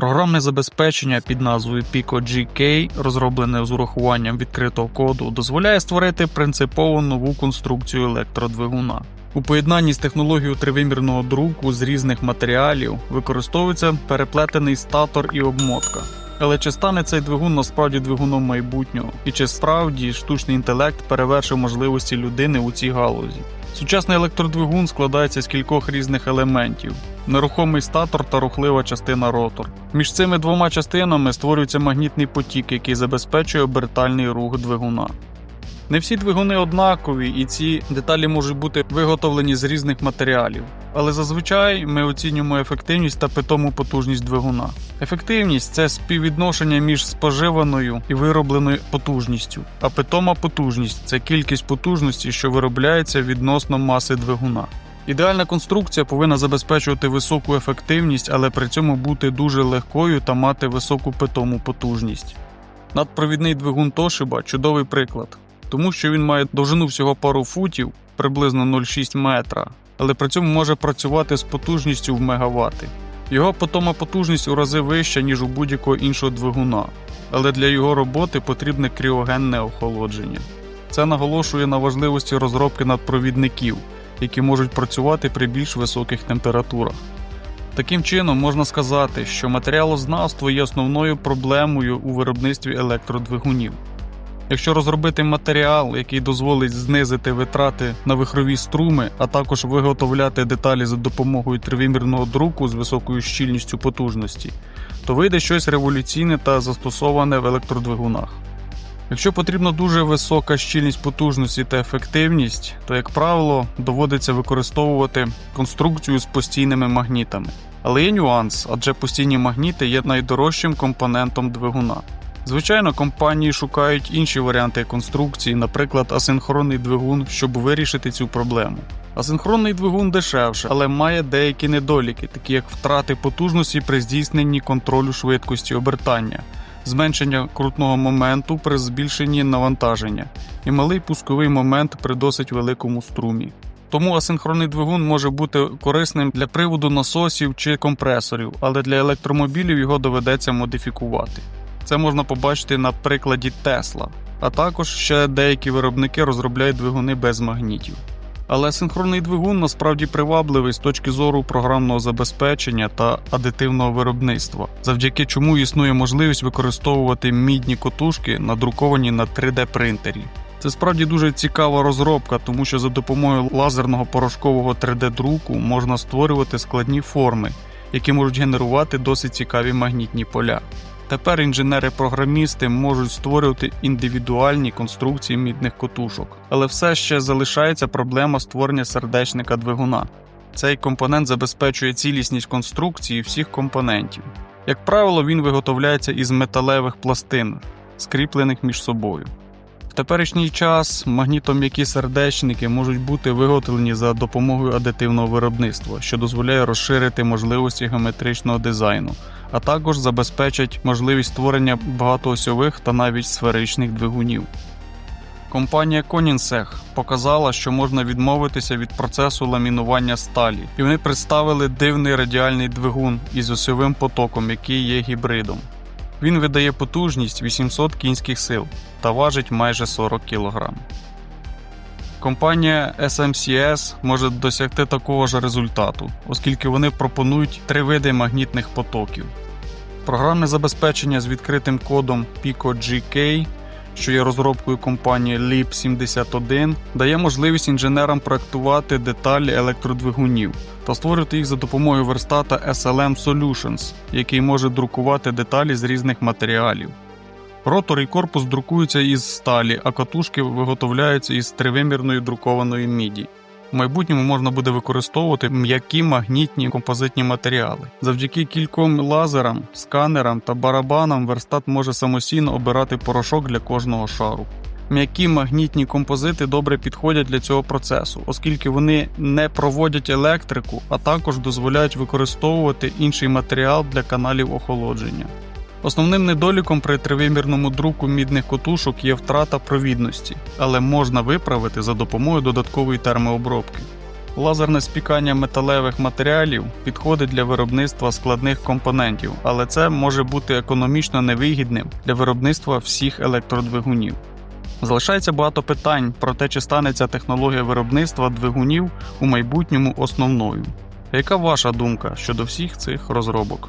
Програмне забезпечення під назвою PicoGK, розроблене з урахуванням відкритого коду, дозволяє створити принципово нову конструкцію електродвигуна. У поєднанні з технологією тривимірного друку з різних матеріалів використовується переплетений статор і обмотка. Але чи стане цей двигун насправді двигуном майбутнього? І чи справді штучний інтелект перевершив можливості людини у цій галузі? Сучасний електродвигун складається з кількох різних елементів: нерухомий статор та рухлива частина ротор. Між цими двома частинами створюється магнітний потік, який забезпечує обертальний рух двигуна. Не всі двигуни однакові, і ці деталі можуть бути виготовлені з різних матеріалів. Але зазвичай ми оцінюємо ефективність та питому потужність двигуна. Ефективність це співвідношення між споживаною і виробленою потужністю, а питома потужність це кількість потужності, що виробляється відносно маси двигуна. Ідеальна конструкція повинна забезпечувати високу ефективність, але при цьому бути дуже легкою та мати високу питому потужність. Надпровідний двигун Toshiba – чудовий приклад, тому що він має довжину всього пару футів, приблизно 0,6 метра, але при цьому може працювати з потужністю в мегавати. Його питома потужність у рази вища, ніж у будь-якого іншого двигуна, але для його роботи потрібне кріогенне охолодження. Це наголошує на важливості розробки надпровідників, які можуть працювати при більш високих температурах. Таким чином, можна сказати, що матеріалознавство є основною проблемою у виробництві електродвигунів. Якщо розробити матеріал, який дозволить знизити витрати на вихрові струми, а також виготовляти деталі за допомогою тривимірного друку з високою щільністю потужності, то вийде щось революційне та застосоване в електродвигунах. Якщо потрібна дуже висока щільність потужності та ефективність, то, як правило, доводиться використовувати конструкцію з постійними магнітами. Але є нюанс, адже постійні магніти є найдорожчим компонентом двигуна. Звичайно, компанії шукають інші варіанти конструкції, наприклад, асинхронний двигун, щоб вирішити цю проблему. Асинхронний двигун дешевше, але має деякі недоліки, такі як втрати потужності при здійсненні контролю швидкості обертання, зменшення крутного моменту при збільшенні навантаження і малий пусковий момент при досить великому струмі. Тому асинхронний двигун може бути корисним для приводу насосів чи компресорів, але для електромобілів його доведеться модифікувати. Це можна побачити на прикладі Тесла, а також ще деякі виробники розробляють двигуни без магнітів. Але синхронний двигун насправді привабливий з точки зору програмного забезпечення та адитивного виробництва, завдяки чому існує можливість використовувати мідні котушки, надруковані на 3D принтері. Це справді дуже цікава розробка, тому що за допомогою лазерного порошкового 3D-друку можна створювати складні форми, які можуть генерувати досить цікаві магнітні поля. Тепер інженери-програмісти можуть створювати індивідуальні конструкції мідних котушок, але все ще залишається проблема створення сердечника двигуна. Цей компонент забезпечує цілісність конструкції всіх компонентів. Як правило, він виготовляється із металевих пластин, скріплених між собою. В теперішній час магнітом'які сердечники можуть бути виготовлені за допомогою адитивного виробництва, що дозволяє розширити можливості геометричного дизайну, а також забезпечать можливість створення багатоосьових та навіть сферичних двигунів. Компанія Koenigsegg показала, що можна відмовитися від процесу ламінування сталі, і вони представили дивний радіальний двигун із осьовим потоком, який є гібридом. Він видає потужність 800 кінських сил та важить майже 40 кг. Компанія SMCS може досягти такого ж результату, оскільки вони пропонують три види магнітних потоків. Програмне забезпечення з відкритим кодом Pico GK, що є розробкою компанії LEAP 71, дає можливість інженерам проектувати деталі електродвигунів та створювати їх за допомогою верстата SLM Solutions, який може друкувати деталі з різних матеріалів. Ротор і корпус друкуються із сталі, а катушки виготовляються із тривимірної друкованої міді. В майбутньому можна буде використовувати м'які магнітні композитні матеріали. Завдяки кільком лазерам, сканерам та барабанам верстат може самостійно обирати порошок для кожного шару. М'які магнітні композити добре підходять для цього процесу, оскільки вони не проводять електрику, а також дозволяють використовувати інший матеріал для каналів охолодження. Основним недоліком при тривимірному друку мідних котушок є втрата провідності, але можна виправити за допомогою додаткової термообробки. Лазерне спікання металевих матеріалів підходить для виробництва складних компонентів, але це може бути економічно невигідним для виробництва всіх електродвигунів. Залишається багато питань про те, чи стане ця технологія виробництва двигунів у майбутньому основною. Яка ваша думка щодо всіх цих розробок?